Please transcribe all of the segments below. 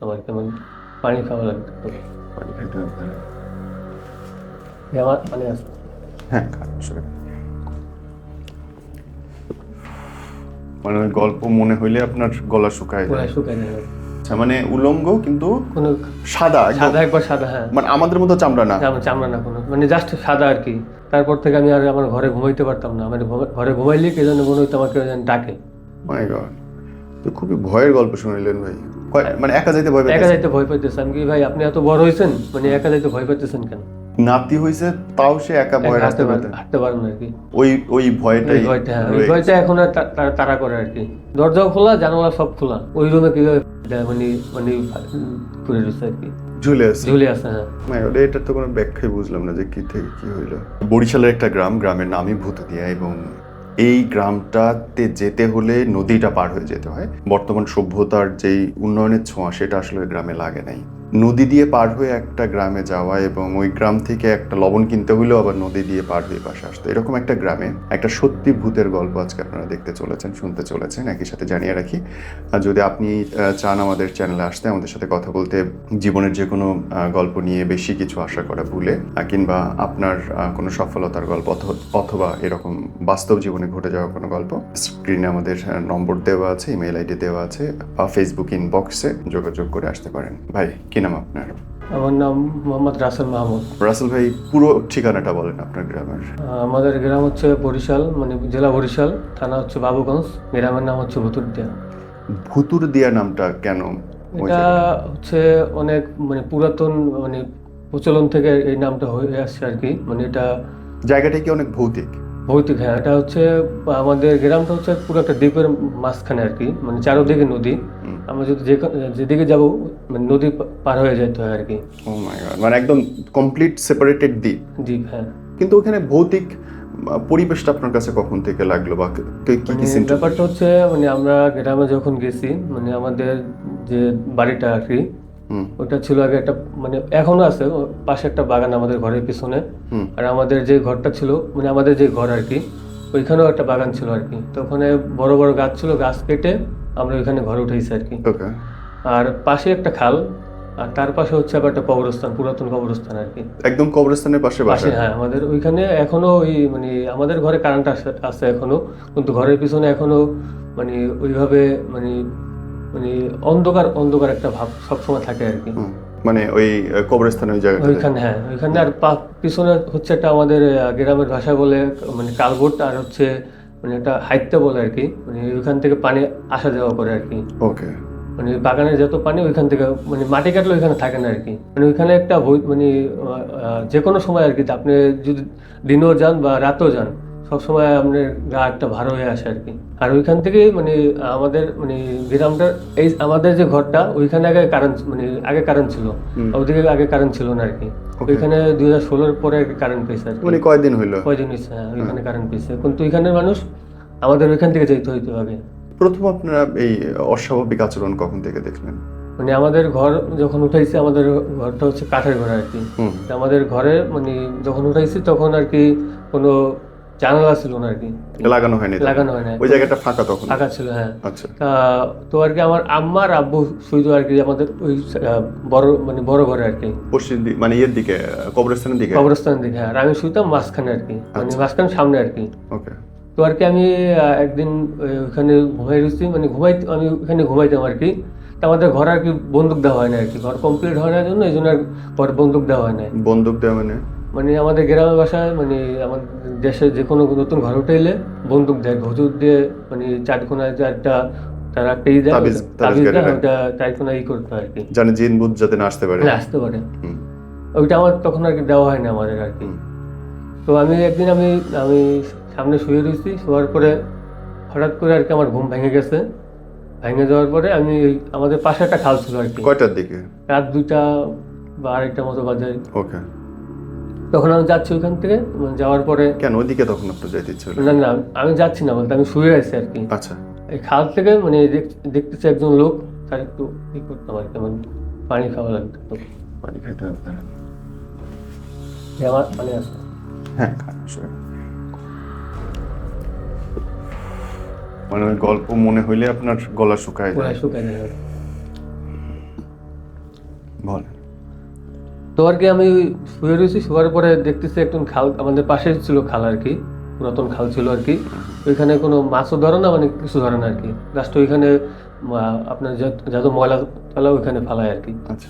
আমার কেমন পানি খাওয়া লাগতো পানি হবে। আমার পানি আছে। হ্যাঁ। মানে ওই গল্প মনে হইলে আপনার গলা শুকায় যায়। শুকায় যায়। আচ্ছা মানে উলঙ্গ কিন্তু কোনো সাদা সাদা একবার সাদা হ্যাঁ। মানে আমাদের মতো চামড়া না। চামড়া না কোনো। মানে জাস্ট সাদা আর কি। তারপর থেকে আমি আর আমার ঘরে ঘুমাইতে পারতাম না। মানে ঘরে ঘুমাইলে কে যেন মনে হইতো আমাকে যেন ডাকে। মাই গড তো খুবই ভয়ের গল্প শুনাইলেন ভাই। মানে একা যাইতে ভয় একা যাইতে ভয় পাইতেছে আমি কি ভাই আপনি এত বড় হয়েছেন মানে একা যাইতে ভয় পাইতেছেন কেন? নাতি হইছে তাও সে একা ভয় রাখতে হাঁটতে পারেন না কি। ওই ওই ভয়টাই ওই ভয়টা ওই ভয়টা এখন আর তা- তা- করে আর কি। দরজাও খোলা জানালা সব খোলা। ওই রুমে কীভাবে মানে মানে রয়েছে আর কি। ঝুলে আছে। ঝুলে আছে হ্যাঁ। না, ওটা এটার তো কোনো ব্যাখ্যাই বুঝলাম না যে কি থেকে কি হইল। বরিশালের একটা গ্রাম গ্রামের নামই ভূতদিয়া এবং এই গ্রামটাতে যেতে হলে নদীটা পার হয়ে যেতে হয়। বর্তমান সভ্যতার যেই উন্নয়নের ছোঁয়া, সেটা আসলে গ্রামে লাগে নাই। নদী দিয়ে পার হয়ে একটা গ্রামে যাওয়া এবং ওই গ্রাম থেকে একটা লবণ কিনতে হইলেও আবার নদী দিয়ে পার হয়ে পাশে আসতো। এরকম একটা গ্রামে একটা সত্যি ভূতের গল্প আজকে আপনারা দেখতে চলেছেন, শুনতে চলেছেন। একই সাথে জানিয়ে রাখি যদি আপনি চান আমাদের চ্যানেলে আসতে, আমাদের সাথে কথা বলতে, জীবনের যে কোনো গল্প নিয়ে বেশি কিছু আশা করা ভুলে কিংবা আপনার কোনো সফলতার গল্প অথ- অথবা এরকম বাস্তব জীবনে ঘটে যাওয়া কোনো গল্প স্ক্রিনে আমাদের নম্বর দেওয়া আছে ইমেল আইডি দেওয়া আছে, বা ফেসবুক ইনবক্সে যোগাযোগ করে আসতে পারেন। ভাই কি নাম আপনার? আমার নাম মোহাম্মদ রাসেল মাহমুদ। রাসেল ভাই পুরো ঠিকানাটা বলেন আপনার গ্রামের। আমাদের গ্রাম হচ্ছে বরিশাল মানে জেলা বরিশাল থানা হচ্ছে বাবুগঞ্জ গ্রামের নাম হচ্ছে ভুতুরদিয়া। ভুতুর দিয়া নামটা কেন এটা হচ্ছে অনেক মানে পুরাতন মানে প্রচলন থেকে এই নামটা হয়ে আসছে আর কি মানে এটা জায়গাটা কি অনেক ভৌতিক? ভৌতিক হ্যাঁ এটা হচ্ছে আমাদের গ্রামটা হচ্ছে পুরো একটা দ্বীপের মাঝখানে আর কি মানে চারোদিকে নদী। আমরা যদি যে যেদিকে যাব মানে নদী পার হয়ে যেতে হয় আর কি। গড মানে একদম কমপ্লিট সেপারেটেড দ্বীপ। দ্বীপ হ্যাঁ। কিন্তু ওখানে ভৌতিক পরিবেশটা আপনার কাছে কখন থেকে লাগল বা কি মানে? ব্যাপারটা হচ্ছে মানে আমরা গ্রামে যখন গেছি মানে আমাদের যে বাড়িটা আর কি ওটা ছিল আগে একটা মানে এখনও আছে পাশে একটা বাগান আমাদের ঘরের পিছনে। আর আমাদের যে ঘরটা ছিল মানে আমাদের যে ঘর আর কি ওইখানেও একটা বাগান ছিল আর কি। তো ওখানে বড় বড় গাছ ছিল গাছ কেটে আমরা ওইখানে ঘর উঠেছি আর কি। আর পাশে একটা খাল আর তার পাশে হচ্ছে আবার একটা কবরস্থান পুরাতন কবরস্থান আর কি। একদম কবরস্থানের পাশে পাশে হ্যাঁ আমাদের ওইখানে এখনও ওই মানে আমাদের ঘরে কারেন্ট আছে এখনও কিন্তু ঘরের পিছনে এখনও মানে ওইভাবে মানে মানে অন্ধকার অন্ধকার একটা ভাব সবসময় থাকে আর কি। মানে ওই আহ, কবরস্থানের ওই জায়গাটা ওইখানে হ্যাঁ ওইখানে আর পিছনে হচ্ছে একটা আমাদের গ্রামের ভাষা বলে মানে কালবোট আর হচ্ছে মানে একটা হাইতে বলে আর কি মানে ওইখান থেকে পানি আসা যাওয়া করে আর কি। ওকে। মানে বাগানের যত পানি ওইখান থেকে মানে মাটি কাটলে ওইখানে থাকে না আর কি। মানে ওইখানে একটা মানে যে কোনো সময় আর কি আপনি যদি দিনও যান বা রাতেও যান সবসময় আপনার গা একটা ভার হয়ে আসে আর কি আর ওইখান থেকে মানে আমাদের মানে গ্রামটা এই আমাদের যে ঘরটা ওইখানে আগে কারেন্ট মানে আগে কারেন্ট ছিল। ওদিকে আগে কারেন্ট ছিল না আর কি ওইখানে দুই হাজার ষোলোর পরে কারেন্ট পেয়েছে আর মানে কয়দিন হইল? কয়দিন হয়েছে হ্যাঁ ওইখানে কারেন্ট পেয়েছে। কিন্তু ওইখানের মানুষ আমাদের ওইখান থেকে যেতে হইতে হবে প্রথম আপনারা এই অস্বাভাবিক আচরণ কখন থেকে দেখলেন? মানে আমাদের ঘর যখন উঠাইছে আমাদের ঘরটা হচ্ছে কাঠের ঘর আর কি আমাদের ঘরে মানে যখন উঠাইছি তখন আর কি কোনো জানালা ছিল না আর কি। লাগানো হয়নি লাগানো হয় না ওই জায়গাটা ফাঁকা তখন? ফাঁকা ছিল হ্যাঁ। আচ্ছা। তো আর কি আমার আম্মা আর আব্বু শুইতো আর কি আমাদের ওই বড় মানে বড় ঘরে আর কি। পশ্চিম দিক মানে ইয়ের দিকে কবরস্থানের দিকে? কবরস্থানের দিকে হ্যাঁ। আর আমি শুইতাম মাঝখানে আর কি মানে আচ্ছা। মাঝখানে সামনে আর কি। ওকে। তো আর কি আমি একদিন ওখানে ঘুমাই রয়েছি মানে ঘুমাই আমি ওখানে ঘুমাইতাম আর কি। তা আমাদের ঘর আর কি বন্দুক দেওয়া হয় না আর কি ঘর কমপ্লিট হয় না জন্য এই জন্য আর ঘর বন্দুক দেওয়া হয় না। বন্দুক দেওয়া মানে মানে আমাদের গ্রামের বাসায় মানে আমাদের দেশে যে কোনো নতুন ঘর উঠে এলে বন্দুক দেয় হুজুর দিয়ে মানে চার কোনায় যে একটা তারা একটা ই দেয় ওটা- কোনায় ই করতে হয় আর কি। জানে জিন বুধ যাতে না আসতে পারে। আসতে পারে। ওইটা আমার তখন আর কি দেওয়া হয় না আমাদের আর কি। তো আমি একদিন আমি আমি সামনে শুয়ে রয়েছি শোয়ার পরে হঠাৎ করে আর কি আমার ঘুম ভেঙে গেছে। ভেঙে যাওয়ার পরে আমি আমাদের পাশে একটা খাল ছিল আর কি। কয়টার দিকে? রাত দুইটা বা আড়াইটা মতো বাজে। ওকে। তখন আমি যাচ্ছি ওইখান থেকে মানে যাওয়ার পরে কেন? ওইদিকে তখন আপনার যাইতে ইচ্ছে না না আমি যাচ্ছি না বলতে আমি শুয়ে আছি আর কি। আচ্ছা। এই খাল থেকে মানে দেখ- দেখতেছি একজন লোক তার একটু ই করতাম আর কি মানে পানি খাওয়া লাগতো। পানি খাইতে হবে আমার পানি আসতো হ্যাঁ মানে ওই গল্প মনে হইলে আপনার গলা শুকায় যায়। শুকায় যায়। বলেন। তো আর কি আমি শুয়ে রয়েছি শোয়ার পরে দেখতেছি একজন খাল আমাদের পাশে ছিল খাল আর কি পুরাতন খাল ছিল আর কি। ওইখানে কোনো মাছও ধরে না মানে কিছু ধরে না আর কি। জাস্ট ওইখানে আপনার যত- ময়লা টলা ওইখানে ফালায় আর কি। আচ্ছা।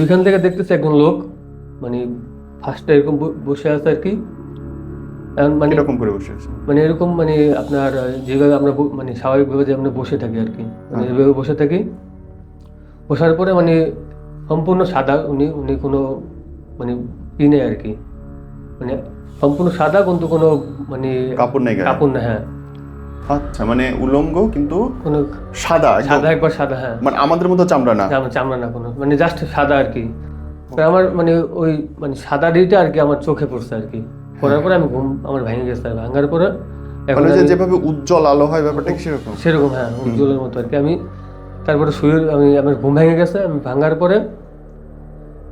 ওইখান থেকে দেখতেছি একজন লোক মানে ফার্স্টে এরকম বসে আছে আর কি। মানে এরকম করে বসে আছে? মানে এরকম মানে আপনার যেভাবে আমরা মানে স্বাভাবিকভাবে যে আমরা বসে থাকি আর কি। মানে এভাবে বসে থাকি বসার পরে মানে সম্পূর্ণ সাদা উনি উনি কোনো মানে ই নেই আর কি। মানে সম্পূর্ণ সাদা কিন্তু কোনো মানে কাপড় নেই কাপড় না হ্যাঁ। আচ্ছা মানে উলঙ্গ কিন্তু কোনো সাদা সাদা একবার সাদা হ্যাঁ। মানে আমাদের মতো চামড়া না? চামড়া না কোনো মানে জাস্ট সাদা আর কি। আমার মানে ওই মানে সাদা ডিটা আর কি আমার চোখে পড়ছে আর কি। পড়ার পরে আমি ঘুম আমার ভেঙে গেছে ভাঙার পরে। এখন মানে যেভাবে উজ্জ্বল আলো হয় ব্যাপারটা সেরকম? সেরকম হ্যাঁ উজ্জ্বলের মতো আর কি। আমি তারপরে শুয়ে আমি, আমার ঘুম ভেঙে গেছে, আমি ভাঙার পরে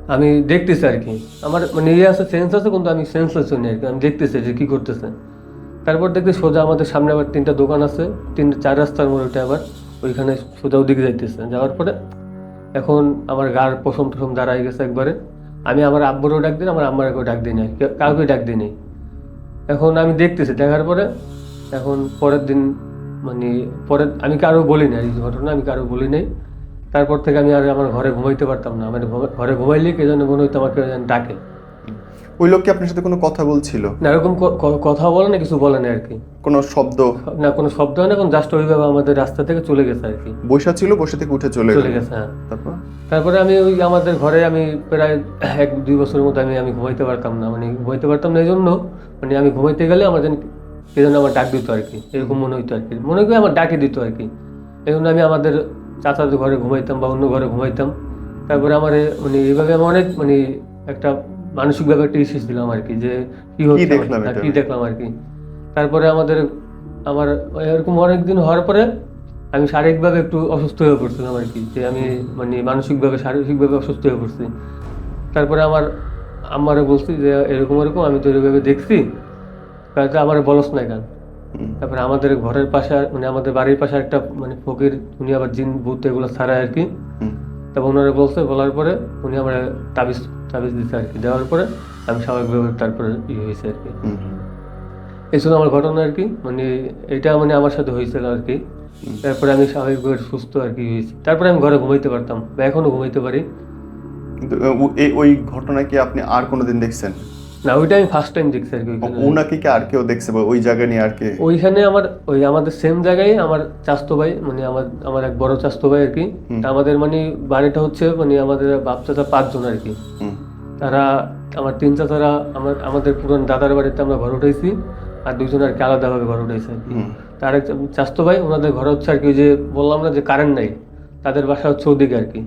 আমি দেখতেছি আর কি। আমার ইয়ে আছে সেন্স আছে, কিন্তু আমি সেন্সলেস হইনি আর কি। আমি দেখতেছি যে কী করতেছে। তারপর দেখতে সোজা আমাদের সামনে আবার তিনটা দোকান আছে তিনটা চার রাস্তার মোড়ে আবার ওইখানে সোজা ওদিকে যাইতেছে। যাওয়ার পরে এখন আমার গার পশম টসম দাঁড়াই গেছে একবারে। আমি আমার আব্বুরও ডাক দিই, আমার আম্মারকেও ডাক দিই না কেউ- কাউকে ডাক দিই এখন আমি দেখতেছি, দেখার পরে এখন পরের দিন মানে পরের আমি কারও বলি না এই ঘটনা আমি কারও বলি নাই। তারপর থেকে আমি আর আমার ঘরে ঘুমাইতে পারতাম না। মানে ঘরে ঘুমাইলে কে যেন মনে হইতো আমাকে যেন ডাকে। ওই লোক কি আপনার সাথে কোনো কথা বলছিল? না এরকম কথা বলে না কিছু বলে না আর কি। কোনো শব্দ? না কোনো শব্দ না এখন জাস্ট ওইভাবে আমাদের রাস্তা থেকে চলে গেছে আর কি। বসা ছিল বসে থেকে উঠে চলে চলে গেছে হ্যাঁ। তারপর? তারপরে আমি ওই আমাদের ঘরে আমি প্রায় এক দুই বছরের মতো আমি আমি ঘুমাইতে পারতাম না। মানে ঘুমাইতে পারতাম না এই জন্য মানে আমি ঘুমাইতে গেলে আমার যেন কে যেন আমার ডাক দিত আর কি এরকম মনে হইতো আর কি মনে করি আমার ডাকে দিত আর কি এই জন্য আমি আমাদের চাচাদের ঘরে ঘুমাইতাম বা অন্য ঘরে ঘুমাইতাম। তারপরে আমার মানে এইভাবে আমি অনেক মানে একটা মানসিকভাবে একটা ইস্যু ছিলাম আর কি যে কি হচ্ছে আমার-? কি দেখলাম আর কি তারপরে আমাদের আমার এরকম অনেক দিন হওয়ার পরে আমি শারীরিকভাবে একটু অসুস্থ হয়ে পড়ছিলাম আর কি যে আমি মানে মানসিকভাবে শারীরিকভাবে অসুস্থ হয়ে পড়ছি। তারপরে আমার আমারও বলছি যে এরকম এরকম আমি তো এরকমভাবে দেখছি। তারপরে আমার বলস না হুম। তারপরে আমাদের ঘরের পাশে মানে আমাদের বাড়ির পাশে একটা মানে ফকির উনি আবার জিন ভূত এগুলো ছাড়ায় আর কি। তারপর ওনারা বলছে বলার পরে উনি আমার তাবিজ তাবিজ দিচ্ছে আর কি। দেওয়ার পরে আমি স্বাভাবিকভাবে তারপরে ইয়ে হয়েছে আর কি। এই ছিল আমার ঘটনা আর কি। মানে এটা মানে আমার সাথে হয়েছিল আর কি। তারপরে আমি স্বাভাবিকভাবে সুস্থ আর কি হয়েছি। তারপরে আমি ঘরে ঘুমাইতে পারতাম বা এখনও ঘুমাইতে পারি। ওই ঘটনা কি আপনি আর কোনোদিন দেখছেন? না ওইটা আমি ফার্স্ট টাইম দেখছি আর কি ওনাকে কি আর কেউ দেখছে বা ওই জায়গা নিয়ে আর কে? ওইখানে আমার ওই আমাদের সেম জায়গায় আমার চাস্তো ভাই মানে আমার আমার এক বড় চাস্তো ভাই আর কি। আমাদের মানে বাড়িটা হচ্ছে মানে আমাদের বাপ চাচা পাঁচজন আর কি। তারা আমার তিন চাচারা আমার আমাদের পুরান দাদার বাড়িতে আমরা ঘর উঠেছি আর দুজন আর কি আলাদাভাবে ঘর উঠেছি আর কি। তার এক চাস্তো ভাই ওনাদের ঘর হচ্ছে আর কি যে বললাম না যে কারেন্ট নাই তাদের বাসা হচ্ছে ওদিকে আর কি।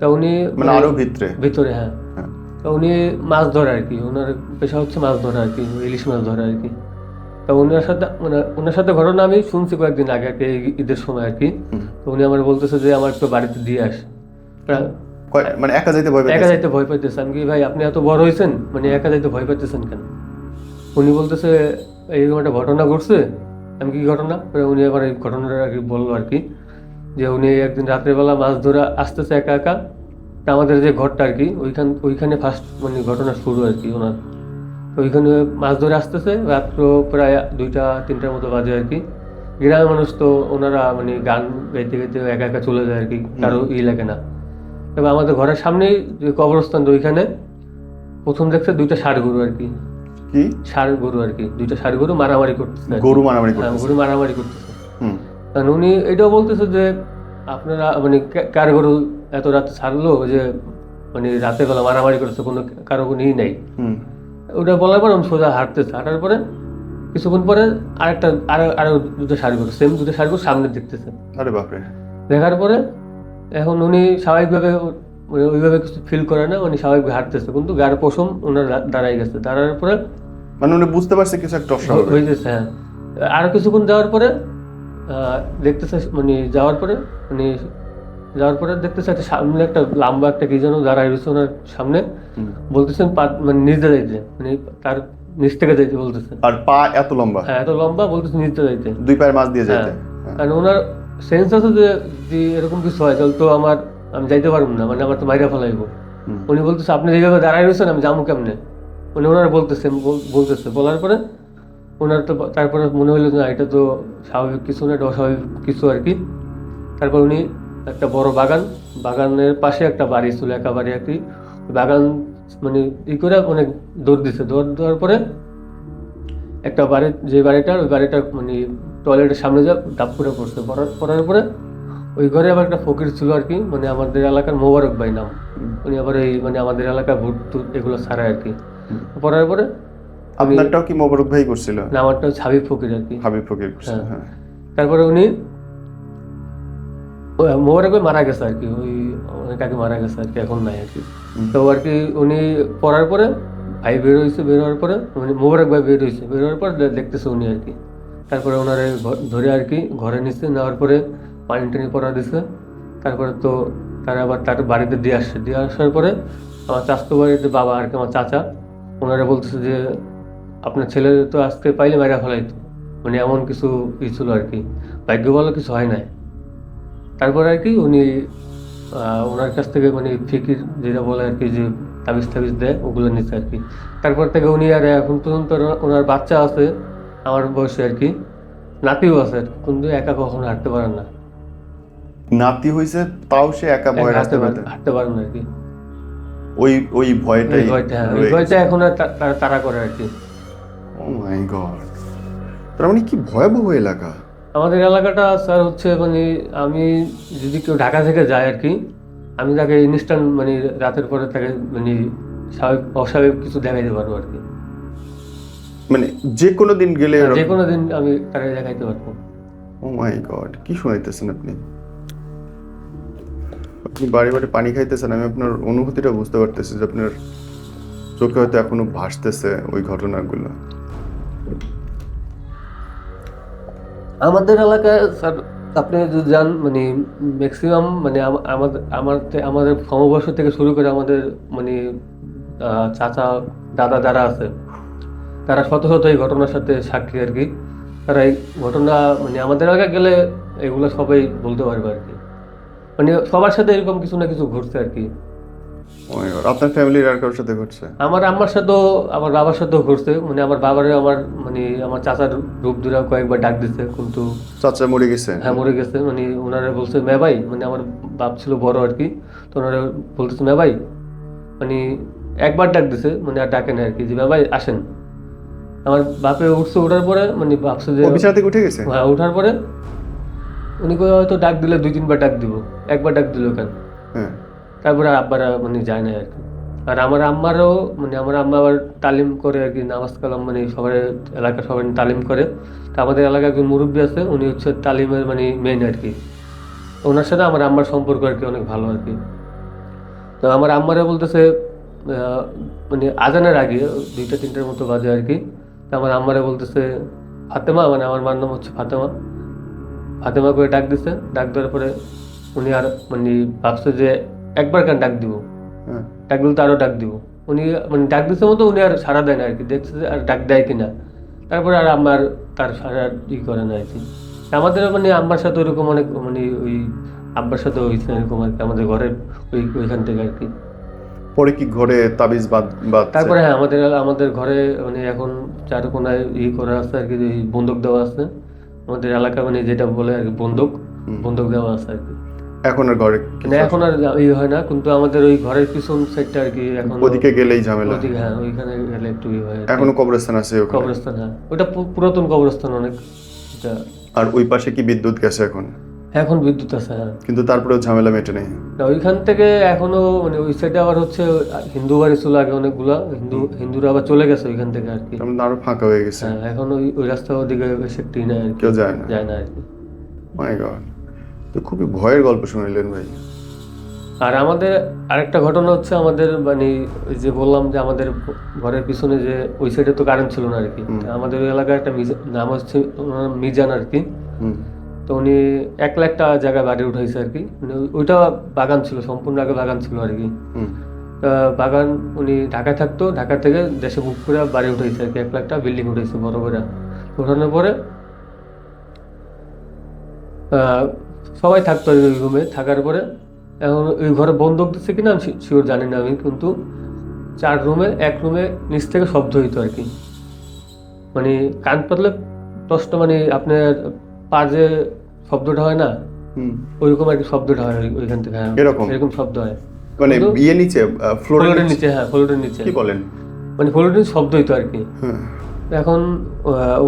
তা উনি মানে আরও ভিতরে? ভিতরে হ্যাঁ। হ্যাঁ। তা উনি মাছ ধরে আর কি ওনার পেশা হচ্ছে মাছ ধরা আর কি ইলিশ মাছ ধরা আর কি তা ওনার সাথে মানে ওনার সাথে ঘটনা আমি শুনছি কয়েকদিন আগে আর কি ঈদের সময় আর কি তো উনি আমার বলতেছে যে আমার একটু বাড়িতে দিয়ে আস। মানে একা যাইতে ভয় একা যাইতে ভয় পাইতেছে। আমি কি ভাই আপনি এত বড় হয়েছেন মানে একা যাইতে ভয় পাইতেছেন কেন? উনি বলতেছে এইরকম একটা ঘটনা ঘটছে। আমি কি ঘটনা? উনি আবার এই ঘটনাটা আর কি বলল আর কি যে উনি একদিন রাত্রেবেলা মাছ ধরে আসতেছে একা একা তা আমাদের যে ঘরটা আর কি ওইখান ওইখানে ফার্স্ট মানে ঘটনা শুরু আর কি ওনার। ওইখানে মাছ ধরে আসতেছে রাত্র প্রায় দুইটা তিনটার মতো বাজে আর কি। গ্রামের মানুষ তো ওনারা মানে গান গাইতে গাইতে একা একা চলে যায় আর কি কারও ই লাগে না। তবে আমাদের ঘরের সামনেই যে কবরস্থান ওইখানে প্রথম দেখছে দুইটা ষাড় গরু আর কি। কি? ষাড় গরু আর কি দুইটা ষাড় গরু মারামারি করতেছে গরু মারামারি হ্যাঁ, করতেছে গরু মারামারি করতেছে। কারণ উনি এটাও বলতেছে যে আপনারা মানে কার গরু এত রাতে ছাড়লো যে মানে রাতে বেলা মারামারি করেছে কোনো কারও কোনো ই নাই। ওটা বলার পর আমি সোজা হাঁটতেছে হাঁটার পরে কিছুক্ষণ পরে আরেকটা আরও আরও দুটো শাড়ি গরু সেম দুটো শাড়ি গরু সামনে দেখতেছে। আরে বাপরে। দেখার পরে এখন উনি স্বাভাবিকভাবে মানে ওইভাবে কিছু ফিল করে না উনি স্বাভাবিকভাবে হাঁটতেছে। কিন্তু গার পশম ওনার দা- দাঁড়াই গেছে। দাঁড়ানোর পরে মানে উনি বুঝতে পারছে কিছু একটা অস্বাভাবিক। হয়ে গেছে হ্যাঁ। আরও কিছুক্ষণ যাওয়ার পরে দেখতেছে মানে যাওয়ার পরে মানে যাওয়ার পরে দেখতেছে একটা সামনে একটা লম্বা একটা কি যেন দাঁড়াই রয়েছে ওনার সামনে। বলতেছেন পা- মানে নিজে যাইতে। মানে তার নিচ থেকে যাইতে বলতেছে। আর পা এত লম্বা? হ্যাঁ এত লম্বা বলতেছে নিচে যাইতে। দুই পায়ের মাছ দিয়ে যেতে হ্যাঁ। কারণ ওনার সেন্স আছে যে যদি এরকম কিছু হয় তাহলে তো আমার আমি যাইতে পারব না মানে আমার তো মাইরা ফেলাইবো। উনি বলতেছে আপনি যেভাবে দাঁড়ায় রয়েছেন আমি যাব কেমনে? উনি ওনারা বলতেছে বলতেছে। বলার পরে ওনার তো তারপরে মনে হলো না এটা তো স্বাভাবিক কিছু না এটা অস্বাভাবিক কিছু আর কি। তারপর উনি একটা বড় বাগান বাগানের পাশে একটা বাড়ি ছিল একা বাড়ি আর কি। বাগান মানে ই করে অনেক দৌড় দিছে। দৌড় দেওয়ার পরে একটা বাড়ি যে বাড়িটা ওই বাড়িটা মানে টয়লেটের সামনে যা ডাব করে পড়ছে। পড়ার পরে ওই ঘরে আবার একটা ফকির ছিল আর কি মানে আমাদের এলাকার মোবারক ভাই নাম। উনি আবার এই মানে আমাদের এলাকার ভূত টুত এগুলো ছাড়ায় আর কি। পড়ার পরে আপনারটাও কি মোবারক ভাই করছিল? না আমারটা হচ্ছে হাবিব ফকির আর কি। হাবিব ফকির হ্যাঁ। হ্যাঁ। তারপরে উনি মোবারক ভাই মারা গেছে আর কি, ওই অনেক আগে মারা গেছে আর কি, এখন নাই আর কি। তো আর কি উনি পড়ার পরে ভাই বের হয়েছে বের হওয়ার পরে মানে মোবারক ভাই বের হয়েছে বের হওয়ার পর দেখতেছে উনি আর কি। তারপরে ওনারে ধরে আর কি ঘরে নিচ্ছে নেওয়ার পরে পানি টানি পরা দিছে। তারপরে তো তারা আবার তার বাড়িতে দিয়ে আসছে। দিয়ে আসার পরে আমার চাচতো বাড়িতে বাবা আর কি আমার চাচা ওনারা বলতেছে যে, আপনার ছেলে তো আজকে পাইলে মেরা ফেলাইতো। মানে এমন কিছু ই ছিল আর কি। ভাগ্য ভালো কিছু হয় নাই। তারপর আর কি উনি ওনার কাছ থেকে মানে ফিকির যেটা বলে আর কি যে তাবিজ তাবিজ দেয় ওগুলো নিচ্ছে আর কি। তারপর থেকে উনি আর এখন পর্যন্ত ওনার- বাচ্চা আছে আমার বয়সে আর কি। নাতিও আছে কিন্তু একা কখনো হাঁটতে পারেন না। নাতি হইছে তাও সে একা ভয় হাঁটতে পারে হাঁটতে পারেন না আর কি। ওই ওই ভয়টাই ওই ভয়টা হ্যাঁ ওই ভয়টা এখন আর তারা করে আর কি। ও মাই গড তার মানে কি ভয়াবহ এলাকা? আমাদের এলাকাটা স্যার হচ্ছে মানে আমি যদি কেউ ঢাকা থেকে যায় আর কি আমি তাকে ইনস্ট্যান্ট মানে রাতের পরে তাকে মানে স্বাভাবিক অস্বাভাবিক কিছু দেখাইতে পারব আর কি। মানে যে কোনো দিন গেলে যে কোনো দিন আমি তাকে দেখাইতে পারব। ও মাই গড কি শোনাইতেছেন আপনি? আপনি বাড়ি বাড়ি পানি খাইতেছেন আমি আপনার অনুভূতিটা বুঝতে পারতেছি যে আপনার চোখে হয়তো এখনও ভাসতেছে ওই ঘটনাগুলো। আমাদের এলাকায়, স্যার, আপনি যদি যান মানে ম্যাক্সিমাম মানে আম- আমাদের, আমার আমাদের সমবয়স থেকে শুরু করে আমাদের মানে চাচা, দাদা যারা আছে, তারা শত শত এই ঘটনার সাথে সাক্ষী আর কি। তারা এই ঘটনা মানে আমাদের এলাকায় গেলে এগুলো সবাই বলতে পারবে আর কি। মানে সবার সাথে এরকম কিছু না কিছু ঘটছে আর কি। আপনার ফ্যামিলির আর কারোর সাথে ঘটছে? আমার আম্মার সাথেও আমার বাবার সাথেও ঘটছে। মানে আমার বাবারে আমার মানে আমার চাচার রূপ কয়েকবার ডাক দিচ্ছে কিন্তু চাচা মরে গেছে? হ্যাঁ মরে গেছে। মানে ওনারা বলছে মে ভাই। মানে আমার বাপ ছিল বড় আর কি। তো ওনারা বলতেছে মে ভাই। মানে একবার ডাক দিছে মানে আর ডাকে না আর কি যে মে ভাই আসেন। আমার বাপে উঠছে ওঠার পরে মানে ভাবছে যে বিছানা থেকে উঠে গেছে? হ্যাঁ ওঠার পরে উনি হয়তো ডাক দিলে দুই তিনবার ডাক দিব। একবার ডাক দিল কেন? হ্যাঁ। তারপরে আব্বারা মানে যায় না আর কি। আর আমার আম্মারও মানে আমার আম্মা আবার তালিম করে আর কি, নামাজ কালাম মানে সবাই এলাকা সবাই তালিম করে। তো আমাদের এলাকায় একজন মুরব্বী আছে, উনি হচ্ছে তালিমের মানে মেন আর কি। ওনার সাথে আমার আম্মার সম্পর্ক আর কি অনেক ভালো আর কি। তো আমার আম্মারা বলতেছে মানে আজানের আগে দুইটা তিনটার মতো বাজে আর কি। তো আমার আম্মারা বলতেছে, ফাতেমা মানে আমার মার নাম হচ্ছে ফাতেমা। ফাতেমা করে ডাক দিছে, ডাক দেওয়ার পরে উনি আর মানে ভাবছে যে একবার কেন ডাক দিব? হ্যাঁ। ডাক দিলে তো আরও ডাক দিব। উনি মানে ডাক দিচ্ছে মতো উনি আর সারা দেয় না আর কি দেখছে আর ডাক দেয় কিনা। তারপরে আর আমার তার সারা ই করে না আর কি। আমাদের মানে আম্মার সাথে ওরকম অনেক মানে ওই আব্বার সাথে হয়েছে এরকম আর কি আমাদের ঘরের ওই ওইখান থেকে আর কি। পরে কি ঘরে তাবিজ বাদ বাদ তারপরে হ্যাঁ আমাদের আমাদের ঘরে মানে এখন চার কোনায় ই করা আছে আর কি ওই বন্দুক দেওয়া আছে। আমাদের এলাকা মানে যেটা বলে আর কি বন্দুক। বন্দুক দেওয়া আছে আর কি। এখন আর ঘরে মানে এখন আর ই হয় না কিন্তু আমাদের ওই ঘরের পিছন সাইডটা আর কি এখন ওদিকে গেলেই ঝামেলা। ওদিকে হ্যাঁ ওইখানে গেলে একটু ই হয় এখনও কবরস্থান আছে ওখানে? কবরস্থান হ্যাঁ। ওটা পুরাতন কবরস্থান অনেক এটা আর ওই পাশে কি বিদ্যুৎ গেছে এখন? এখন বিদ্যুৎ আছে হ্যাঁ। কিন্তু তারপরেও ঝামেলা মেটে নেই। না, ওইখান থেকে এখনও মানে ওই সাইডে আবার হচ্ছে হিন্দু বাড়ি ছিল আগে অনেকগুলা হিন্দু হিন্দুরা আবার চলে গেছে ওইখান থেকে আর কি। আরও ফাঁকা হয়ে গেছে। হ্যাঁ এখন ওই ওই রাস্তা ওদিকে বেশি একটি নাই আর কেউ যায় না। যায় না আর কি। মাই গড তো খুবই ভয়ের গল্প শুনাইলেন ভাই। আর আমাদের আরেকটা ঘটনা হচ্ছে আমাদের মানে ওই যে বললাম যে আমাদের ঘরের পিছনে যে ওই সাইডে তো কারেন্ট ছিল না আর কি। আমাদের ওই এলাকায় একটা নাম হচ্ছে মিজান আর কি। তো উনি এক লাখটা জায়গায় বাড়ি উঠাইছে আর কি। মানে ওইটা বাগান ছিল সম্পূর্ণ আগে বাগান ছিল আর কি। বাগান উনি ঢাকায় থাকতো ঢাকা থেকে দেশে মুখ করে বাড়ি উঠাইছে আর কি এক লাখটা বিল্ডিং উঠেছে বড় করে। উঠানোর পরে আহ, সবাই থাকতো ওই রুমে থাকার পরে। এখন ওই ঘরে বন্দুক দিচ্ছে কিনা আমি শিওর জানি না আমি কিন্তু চার রুমে এক রুমে নিচ থেকে শব্দ হইতো আর কি। মানে কান পাতলে টসটা মানে আপনার পা যে শব্দটা হয় না হুম। ওইরকম আর কি শব্দটা হয় ওই- ওইখান থেকে হ্যাঁ। এরকম? এরকম শব্দ হয়। মানে বিয়ে নিচে ফ্লোরের নিচে? হ্যাঁ ফ্লোরের নিচে। কি বলেন? মানে ফ্লোরের শব্দ হইতো আর কি। হ্যাঁ। এখন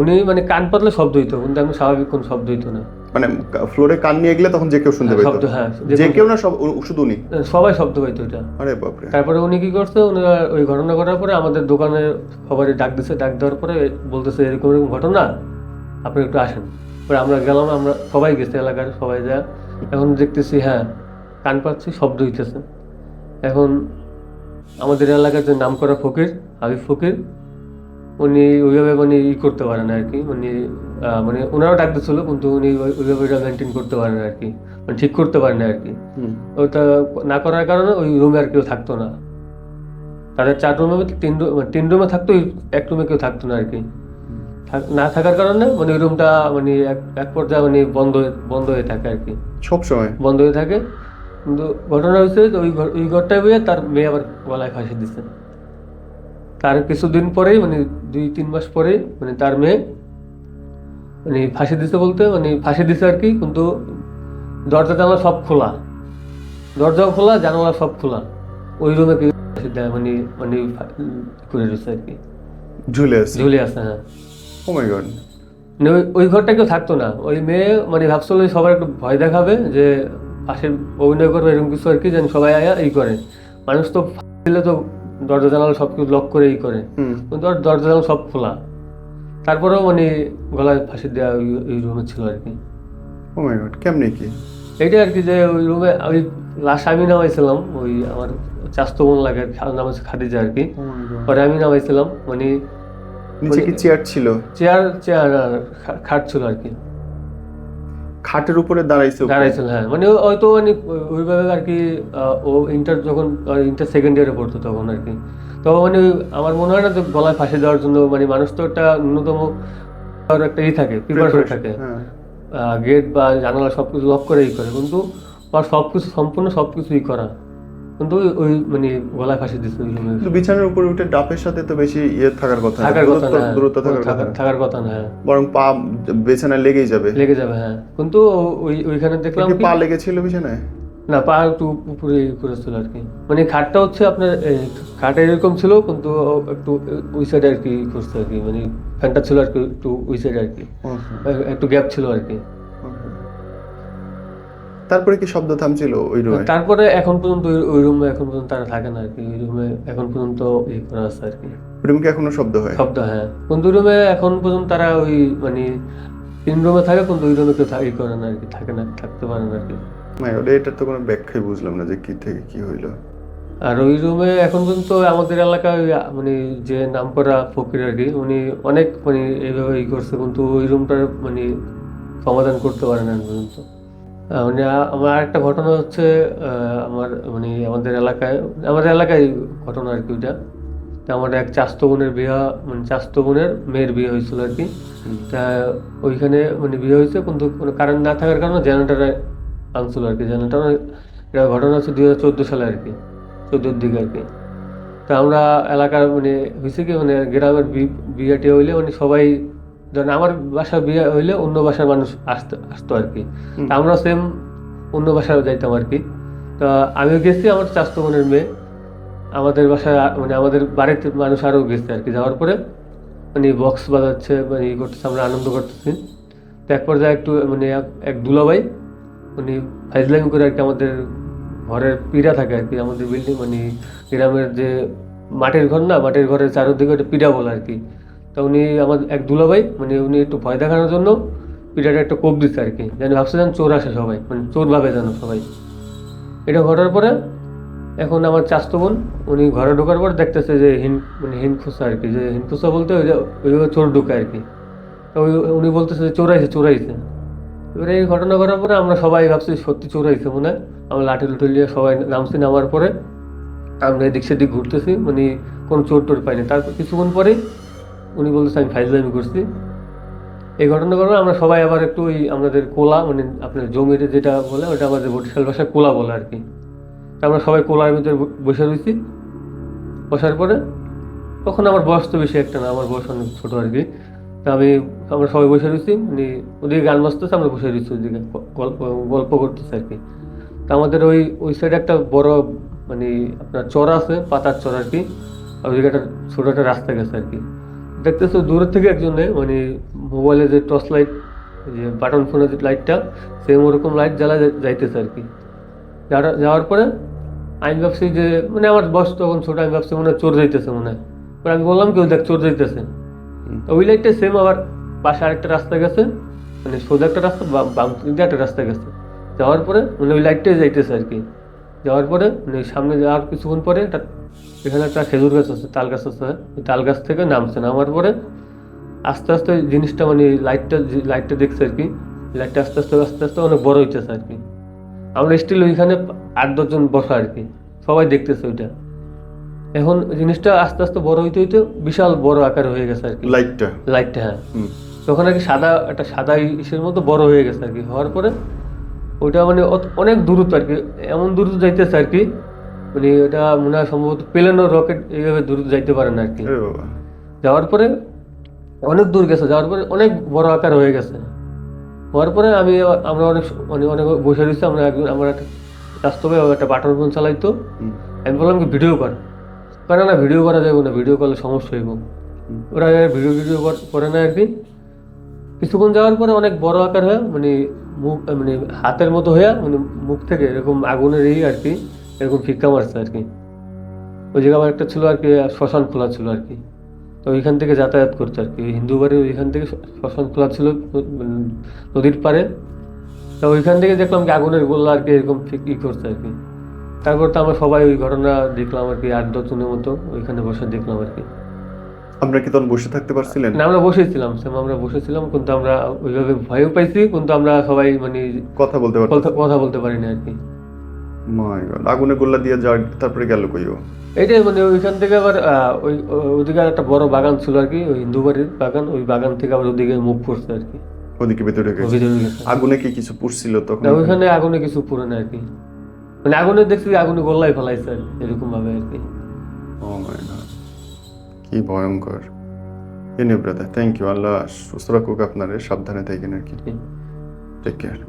উনি মানে কান পাতলে শব্দ হইতো কিন্তু আমি স্বাভাবিক কোনো শব্দ হইতো না। মানে ফ্লোরে কান নিয়ে গেলে তখন যে কেউ শুনতে হ্যাঁ, পেত শব্দ হ্যাঁ যে কেউ না সব শুধু উনি। সবাই শব্দ পাইতো এটা। আরে বাপরে। তারপরে উনি কি করছে উনি ওই ঘটনা ঘটার পরে আমাদের দোকানে সবারই ডাক দিছে ডাক দেওয়ার পরে বলতেছে এরকম এরকম ঘটনা আপনি একটু আসেন। পরে আমরা গেলাম আমরা সবাই গেছি এলাকার সবাই যা। এখন দেখতেছি হ্যাঁ কান পাচ্ছি শব্দ হইতেছে। এখন আমাদের এলাকার যে নাম করা ফকির হাবিব ফকির উনি ওইভাবে মানে ই করতে পারেন আর কি মানে মানে ওনারও ডাক ছিল কিন্তু উনি ওই- ওইভাবে এটা মেনটেন করতে পারেন আর কি মানে ঠিক করতে পারেন না আর কি। ওটা না করার কারণে ওই রুমে আর কেউ থাকতো না। তাদের চার রুমে তিন রুম তিন রুমে থাকতো এক রুমে কেউ থাকতো না আর কি। না থাকার কারণে মানে ওই রুমটা মানে এক- পর্যায়ে মানে বন্ধ বন্ধ হয়ে থাকে আর কি। সব সময়? বন্ধ হয়ে থাকে। কিন্তু ঘটনা হয়েছে ওই ঘর ওই ঘরটায় বইয়ে তার মেয়ে আবার গলায় ফাঁসি দিচ্ছে তার কিছুদিন পরেই মানে দুই তিন মাস পরেই মানে তার মেয়ে মানে ফাঁসি দিছে বলতে মানে ফাঁসি দিছে আর কি কিন্তু দরজা জানলা সব খোলা। দরজাও খোলা জানালা সব খোলা। ওই রুমে দেয় মানে মানে করে রয়েছে আর কি। ঝুলে আছে। ঝুলে আছে হ্যাঁ। ও মাই গড মানে ওই- ওই ঘরটা কেউ থাকতো না। ওই মেয়ে মানে ভাবছিল সবার একটু ভয় দেখাবে যে পাশে অভিনয় করবে এরকম কিছু আর কি যেন সবাই আয়া এই করে। মানুষ তো দিলে তো দরজা জানালা সব কিছু লক করে। ই করে ওর দরজা জানালা সব খোলা। তারপরেও মানে গলায় ফাঁসি দেওয়া ওই রুমে ছিল আর কি। ও মাই গড কেমনে কি? এইটা আর কি যে ওই রুমে ওই লাস্ট আমি নামাইছিলাম ওই আমার চাস্তো বোন লাগে নাম হচ্ছে খাদিজা আর কি। পরে আমি নামাইছিলাম মানে নিচে কি চেয়ার ছিল? চেয়ার চেয়ার খাট ছিল আর কি। খাটের উপরে দাঁড়াইছে। দাঁড়াইছিল হ্যাঁ। মানে হয়তো মানে ওইভাবে আর কি ও ইন্টার যখন ইন্টার সেকেন্ড ইয়ারে পড়তো তখন আর কি। তো মানে আমার মনে হয় না যে গলায় ফাঁসি দেওয়ার জন্য মানে মানুষ তো একটা ন্যূনতম একটা ই থাকে প্রিপারেশন থাকে। হ্যাঁ। গেট বা জানালা সব কিছু লক করে। ই করে কিন্তু সবকিছু সব কিছু সম্পূর্ণ সব কিছু ই করা। কিন্তু ওই- মানে গলায় ফাঁসি বিছানার উপরে উঠে ডাপের সাথে তো বেশি ইয়ে থাকার কথা থাকার কথা না। দূরত্ব থাকার কথা থাকার- কথা না হ্যাঁ। বরং পা বিছানায় লেগেই যাবে। লেগে যাবে হ্যাঁ। কিন্তু ওই ওইখানে দেখলাম পা লেগেছিল বিছানায়? না পা একটু উপরে করেছিল আর কি। মানে খাটটা হচ্ছে আপনার খাটটা এরকম ছিল কিন্তু একটু ওই সাইডে আর কি করছে আর কি। মানে ফ্যানটা ছিল আর কি একটু ওই সাইডে আর কি। একটু গ্যাপ ছিল আর কি। তারপরে কি শব্দ থামছিল ওই রুমে তারপরে এখন পর্যন্ত ওই- রুমে এখন পর্যন্ত তারা থাকে না আর কি। ওই রুমে এখন পর্যন্ত ই করা আছে আর কি। রুমে কি এখনও শব্দ হয়? শব্দ হ্যাঁ। কিন্তু রুমে এখন পর্যন্ত তারা ওই মানে তিন রুমে থাকে কিন্তু ওই রুমে কেউ থা- ই করে না আর কি থাকে না থাকতে পারে না আর কি। গড এটার তো কোনো ব্যাখ্যাই বুঝলাম না যে কি থেকে কি হইল। আর ওই রুমে এখন পর্যন্ত আমাদের এলাকায় মানে যে নাম করা ফকির আর কি উনি অনেক মানে এইভাবে ই করছে কিন্তু ওই রুমটার মানে সমাধান করতে পারে না এখন পর্যন্ত। মানে আমার একটা ঘটনা হচ্ছে আমার মানে আমাদের এলাকায় আমাদের এলাকায় ঘটনা আর কি ওইটা। তা আমার এক চাস্তো বোনের বিয়ে মানে চাস্তো বোনের মেয়ের বিয়ে হয়েছিল আর কি। তা ওইখানে মানে বিয়ে হয়েছে কিন্তু কোনো কারেন্ট না থাকার কারণে জেনারেটারে আনছিল আর কি। জেনারেটার এটা ঘটনা হচ্ছে দুই হাজার চোদ্দ সালে আর কি চোদ্দোর দিকে আর কি। তা আমরা এলাকার মানে হয়েছে কি মানে গ্রামের বিয়েটি হইলে মানে সবাই ধরেন আমার বাসার বিয়ে হইলে অন্য বাসার মানুষ আসতো আসতো আর কি। তা আমরা সেম অন্য বাসায় যাইতাম আর কি। তা আমিও গেছি আমার চাস্তো বোনের মেয়ে। আমাদের বাসায় মানে আমাদের বাড়িতে মানুষ আরও গেছে আর কি। যাওয়ার পরে মানে বক্স বাজাচ্ছে মানে ই করতেছে আমরা আনন্দ করতেছি। তো এক পর্যায়ে একটু মানে এক- এক দুলাভাই উনি ফাইজলামি করে আর কি আমাদের ঘরের পিড়া থাকে আর কি। আমাদের বিল্ডিং মানে গ্রামের যে মাটির ঘর না মাটির ঘরের চারদিকে একটা পিড়া বলে আর কি। তা উনি আমার এক দুলাভাই মানে উনি একটু ভয় দেখানোর জন্য পিড়াটা একটা কোপ দিচ্ছে আর কি। যেন ভাবছে যেন চোর আসে সবাই মানে চোর ভাবে যেন সবাই। এটা ঘটার পরে এখন আমার চাস্তো বোন, উনি ঘরে ঢোকার পর দেখতেছে যে হিন মানে হিনখুসা আর কি, যে হিনখুসা বলতে ওই যে চোর ঢুকে আর কি। ওই, উনি বলতেছে যে চোরাইছে চোরাইছে এবারে এই ঘটনা ঘটার পরে আমরা সবাই ভাবছি সত্যি চোরাইছে মনে হয়। আমরা লাঠি লুঠি নিয়ে সবাই নামছি, নামার পরে আমরা এদিক সেদিক ঘুরতেছি মানে কোনো চোর টোর পাইনি। তারপর কিছুক্ষণ পরেই উনি বলতেছে আমি ফাইজলামি করছি। এই ঘটনা করে আমরা সবাই আবার একটু ওই আমাদের কোলা মানে আপনার জমির যেটা বলে, ওটা আমাদের বরিশাল ভাষায় কোলা বলে আর কি। তা আমরা সবাই কোলার ভিতরে বসে রয়েছি। বসার পরে তখন আমার বয়স তো বেশি একটা না, আমার বয়স অনেক ছোটো আর কি। তা আমি, আমরা সবাই বসে রয়েছি মানে ওদিকে গান বাজতেছে, আমরা বসে রয়েছি ওদিকে গল্প গল্প করতেছি আর কি। তা আমাদের ওই ওই সাইডে একটা বড় মানে আপনার চড়া আছে, পাতার চড়া আর কি। আর ওইদিকে একটা ছোটো একটা রাস্তা গেছে আর কি। দেখতেছো দূরের থেকে একজনে মানে মোবাইলে যে টর্চ লাইট যে বাটন ফোনের যে লাইটটা সেম ওরকম লাইট জ্বালা যাইতেছে আর কি। যাওয়ার পরে আমি ভাবছি যে মানে আমার বয়স তখন ছোট আমি ভাবছি মনে হয় চোর যাইতেছে মনে হয়। পরে আমি বললাম কেউ দেখ চোর যাইতেছে। ওই লাইটটা সেম আবার পাশে আরেকটা রাস্তা গেছে মানে সোজা একটা রাস্তা বা- বাম দিকে একটা রাস্তা গেছে। যাওয়ার পরে মানে ওই লাইটটাই যাইতেছে আর কি। যাওয়ার পরে মানে সামনে যাওয়ার কিছুক্ষণ পরে একটা এখানে একটা খেজুর গাছ আছে তাল গাছ আছে। ওই তাল গাছ থেকে নামছে নামার পরে আস্তে আস্তে জিনিসটা মানে লাইটটা লাইটটা দেখছে আর কি লাইটটা আস্তে আস্তে আস্তে আস্তে অনেক বড় হইতেছে আর কি। আমরা স্টিল ওইখানে আট দশজন বসা আর কি সবাই দেখতেছে ওইটা। এখন জিনিসটা আস্তে আস্তে বড় হইতে হইতে বিশাল বড় আকার হয়ে গেছে আর কি। লাইটটা? লাইটটা হ্যাঁ। তখন আর কি সাদা একটা সাদা ইসের মতো বড় হয়ে গেছে আর কি। হওয়ার পরে ওইটা মানে অনেক দূরত্ব আর কি এমন দূরত্ব যাইতেছে আর কি মানে এটা মনে হয় সম্ভবত প্লেনও রকেট এইভাবে দূরত্ব যাইতে পারে না আর কি। যাওয়ার পরে অনেক দূর গেছে যাওয়ার পরে অনেক বড় আকার হয়ে গেছে। হওয়ার পরে আমি আমরা অনেক স- মানে অনেক বসে রয়েছি আমরা একজন আমার একটা বাস্তবে একটা বাটন ফোন চালাইতো। আমি বললাম কি ভিডিও কর। করে না ভিডিও করা যাবে না ভিডিও করলে সমস্যা হইব। ওরা ভিডিও ভিডিও করে না আর কি। কিছুক্ষণ যাওয়ার পরে অনেক বড় আকার হয়ে মানে মুখ মানে হাতের মতো হয়ে মানে মুখ থেকে এরকম আগুনের এই আর কি এরকম ফিক্কা মারছে আর কি। ওই জায়গায় আমার একটা ছিল আর কি শ্মশান খোলা ছিল আর কি। তো ওইখান থেকে যাতায়াত করতো আর কি। হিন্দু বাড়ি ওইখান থেকে শ্মশান খোলা ছিল নদীর পাড়ে। তো ওইখান থেকে দেখলাম কি আগুনের গোল্লা আর কি এরকম ই করছে আর কি। তারপর তো আমরা সবাই ওই ঘটনা দেখলাম আর কি আট দশজনের মতো ওইখানে বসে দেখলাম আর কি। আমরা কি তখন বসে থাকতে পারছিলেন? না আমরা বসেছিলাম সেম আমরা বসেছিলাম কিন্তু আমরা ওইভাবে ভয়ও পাইছি কিন্তু আমরা সবাই মানে কথা বলতে কথা বলতে পারিনি আর কি। মাই গড আগুনে গোল্লা দিয়ে যা তারপরে গেল কইও এইটাই মানে ওইখান থেকে আবার ওই ওইদিকে একটা বড় বাগান ছিল আর কি ওই হিন্দু বাড়ির বাগান ওই বাগান থেকে আবার ওদিকে মুখ করছে আর কি। ওদিকে ভেতরে গেছে। আগুনে কি কিছু পুড়ছিল তখন? ওইখানে আগুনে কিছু পুরো না আর কি। মানে আগুনে দেখছি আগুনে গোল্লাই ফেলাইছে আর এরকম ভাবে আর কি। ও মাই গড কি ভয়ঙ্কর। এনে ব্রাদার থ্যাংক ইউ আল্লাহ সুস্থ রাখুক আপনারে সাবধানে থাকেন আর কি। Take care